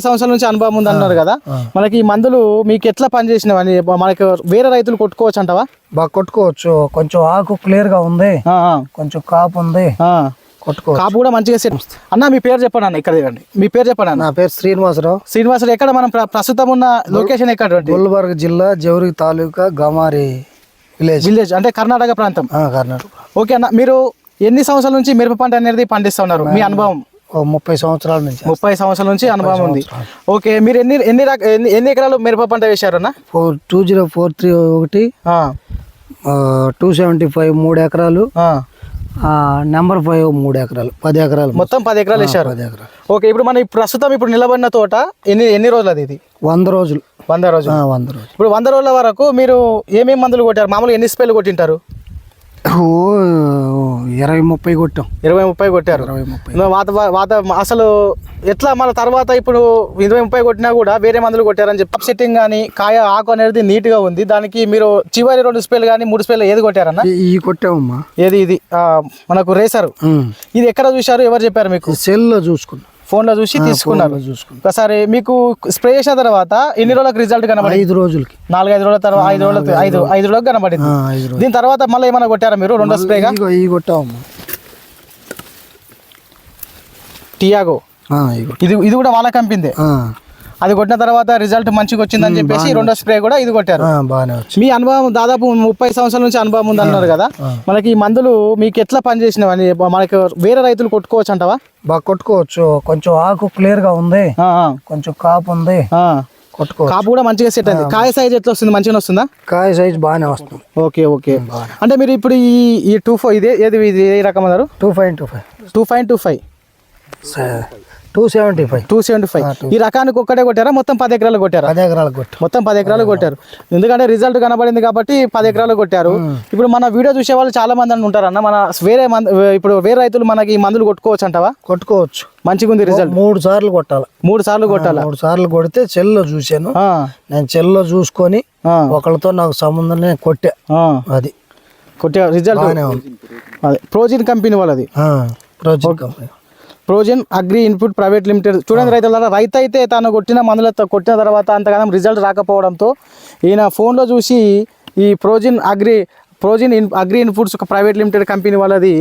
సంవత్సరం నుంచి అనుభవం ఉంది అన్నారు కదా. మనకి ఈ మందులు మీకు ఎట్లా పనిచేసినవని మనకి వేరే రైతులు కొట్టుకోవచ్చు అంటావా? బాగా కొట్టుకోవచ్చు. కొంచెం ఆకు క్లియర్గా ఉంది. కొంచెం కాపు ఉంది. కొట్టుకోవచ్చు. కాపు కూడా మంచిగా సెట్ అన్న మీ పేరు చెప్పండి అన్న ఇక్కడ దిగండి. మీ పేరు చెప్పండి నా పేరు శ్రీనివాసరావు. శ్రీనివాసుడు ఎక్కడ మనం ప్ర- ప్రస్తుతం ఉన్న లొకేషన్ ఎక్కడ గుల్బర్గ్ జిల్లా జౌరి తాలూకా గమారి విలేజ్ విలేజ్ అంటే కర్ణాటక ప్రాంతం. కర్ణాటక ఓకే అన్న మీరు ఎన్ని సంవత్సరాల నుంచి మిరప పంట అనేది పండిస్తా ఉన్నారు? మీ అనుభవం. ముప్పై సంవత్సరాల నుంచి ముప్పై సంవత్సరాల నుంచి అనుభవం ఉంది. ఓకే మీరు ఎన్ని ఎన్ని ఎన్ని ఎన్ని ఎకరాలు మిరప పంట వేశారన్న four two zero four three ఒకటి టూ సెవెంటీ ఫైవ్ మూడు ఎకరాలు. నెంబర్ ఫైవ్ మూడు ఎకరాలు పది ఎకరాలు మొత్తం పది ఎకరాలు వేశారు. పది ఎకరాలు. ఓకే ఇప్పుడు మన ప్రస్తుతం ఇప్పుడు నిలబడిన తోట ఎన్ని ఎన్ని రోజులు అది ఇది? వంద రోజులు. వంద రోజులు. వంద రోజులు. ఇప్పుడు వంద రోజుల వరకు మీరు ఏమేమి మందులు కొట్టారు? మామూలుగా ఎన్ని స్ప్రేలు కొట్టింటారు? ఓ ఇరవై ముప్పై కొట్టాం. ఇరవై ముప్పై కొట్టారు. ఇరవై ముప్పై. వాత వాత అసలు ఎట్లా మన తర్వాత ఇప్పుడు ఇరవై ముప్పై కొట్టినా కూడా వేరే మందులు కొట్టారని చెప్పి సెట్టింగ్ కానీ కాయ ఆకు అనేది నీట్గా ఉంది. దానికి మీరు చివరి రెండు స్ప్రేలు కానీ మూడు స్ప్రేలు ఏది కొట్టారన్న? ఈ- కొట్టామమ్మా. ఏది ఇది? మనకు రేసర్ ఇది ఎక్కడ చూశారు? ఎవరు చెప్పారు మీకు? సెల్లో చూసుకున్నాం. ఫోన్లో చూసి తీసుకున్నారు. ఫోన్లో ఒకసారి మీకు స్ప్రే చేసిన తర్వాత ఎన్ని రోజులకు రిజల్ట్ కనబడి ఐదు రోజులకి. నాలుగైదు రోజుల తర్వాత ఐదు రోజుల ఐదు ఐదు రోజులకు కనబడింది. ఐదు దీని తర్వాత మళ్ళీ ఏమైనా కొట్టారా మీరు రెండో స్ప్రేగా? ఇగో ఈ కొట్టామమ్మా టియాగో. ఇది ఇది కూడా వాళ్ళ కంపిందే. అది కొట్టిన తర్వాత రిజల్ట్ మంచిగా వచ్చిందని చెప్పేసి రెండో స్ప్రే కూడా ఇది కొట్టారు. మీ అనుభవం దాదాపు ముప్పై సంవత్సరాల నుంచి అనుభవం ఉంది అన్నారు కదా. మనకి ఈ మందులు మీకు ఎట్లా పనిచేసినవని? మనకి వేరే రైతులు కొట్టుకోవచ్చు అంటావా? బాగా కొట్టుకోవచ్చు. కొంచెం ఆకు క్లియర్గా ఉంది. కొంచెం కాపు ఉంది. కాపు కూడా మంచిగా సెట్ అయింది. కాయ సైజ్ ఎట్లా వస్తుంది? మంచిగా వస్తుందా? కాయ సైజ్ బాగానే వస్తుంది. Okay okay. అంటే మీరు ఇప్పుడు ఈ ఈ టూ ఫైవ్ ఇదే ఏది ఇది ఏ రకం అన్నారు? Two five two five two five two five two seventy five. Two seventy five. ఈ రకానికి ఒక్కటే కొట్టారా? మొత్తం పది ఎకరాలు కొట్టారా? పది ఎకరాలు కొట్టు. మొత్తం పది ఎకరాలు కొట్టారు. ఎందుకంటే రిజల్ట్ కనబడింది కాబట్టి పది ఎకరాలు కొట్టారు. ఇప్పుడు మన వీడియో చూసే వాళ్ళు చాలా మంది అని ఉంటారు అన్న. మన వేరే మంది ఇప్పుడు వేరే రైతులు మనకి ఈ మందులు కొట్టుకోవచ్చు అంటావా? కొట్టుకోవచ్చు. మంచిగా ఉంది రిజల్ట్ మూడు సార్లు కొట్టాలి. మూడు సార్లు కొట్టాలా? మూడు సార్లు కొడితే చెల్లో చూశాను. నేను చెల్లో చూసుకొని ఒకళ్ళతో నాకు సంబంధం నేను కొట్టా. అది. కొట్టే. రిజల్ట్ అదే. ప్రోజిన్ కంపెనీ వాళ్ళది. ఆ, project company Prozin agri input private limited. చూడండి రైతుల రైతు అయితే తాను కొట్టిన మందులతో కొట్టిన తర్వాత అంతగానం రిజల్ట్ రాకపోవడంతో ఈయన ఫోన్లో చూసి ఈ Prozin agri Prozin in agri inputs ఒక ప్రైవేట్ లిమిటెడ్ కంపెనీ వాళ్ళది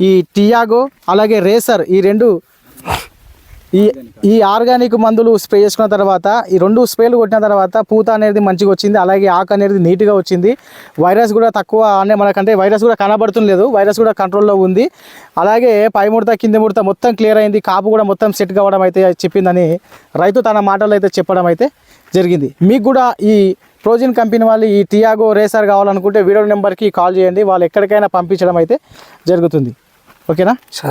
ఈ టియాగో అలాగే రేసర్ ఈ రెండు ఈ ఈ ఆర్గానిక్ మందులు స్ప్రే చేసుకున్న తర్వాత ఈ రెండు స్ప్రేలు కొట్టిన తర్వాత పూత అనేది మంచిగా వచ్చింది అలాగే ఆకు అనేది నీట్గా వచ్చింది. వైరస్ కూడా తక్కువ అనే మనకంటే వైరస్ కూడా కనబడుతులేదు వైరస్ కూడా కంట్రోల్లో ఉంది. అలాగే పై ముడత కింద ముడత మొత్తం క్లియర్ అయింది కాపు కూడా మొత్తం సెట్ కావడం అయితే చెప్పిందని రైతు తన మాటలు అయితే చెప్పడం అయితే జరిగింది. మీకు కూడా ఈ ప్రోజిన్ కంపెనీ వాళ్ళు ఈ టియాగో రేసర్ కావాలనుకుంటే వీడియో నెంబర్కి కాల్ చేయండి వాళ్ళు ఎక్కడికైనా పంపించడం అయితే జరుగుతుంది. ఓకేనా? సార్.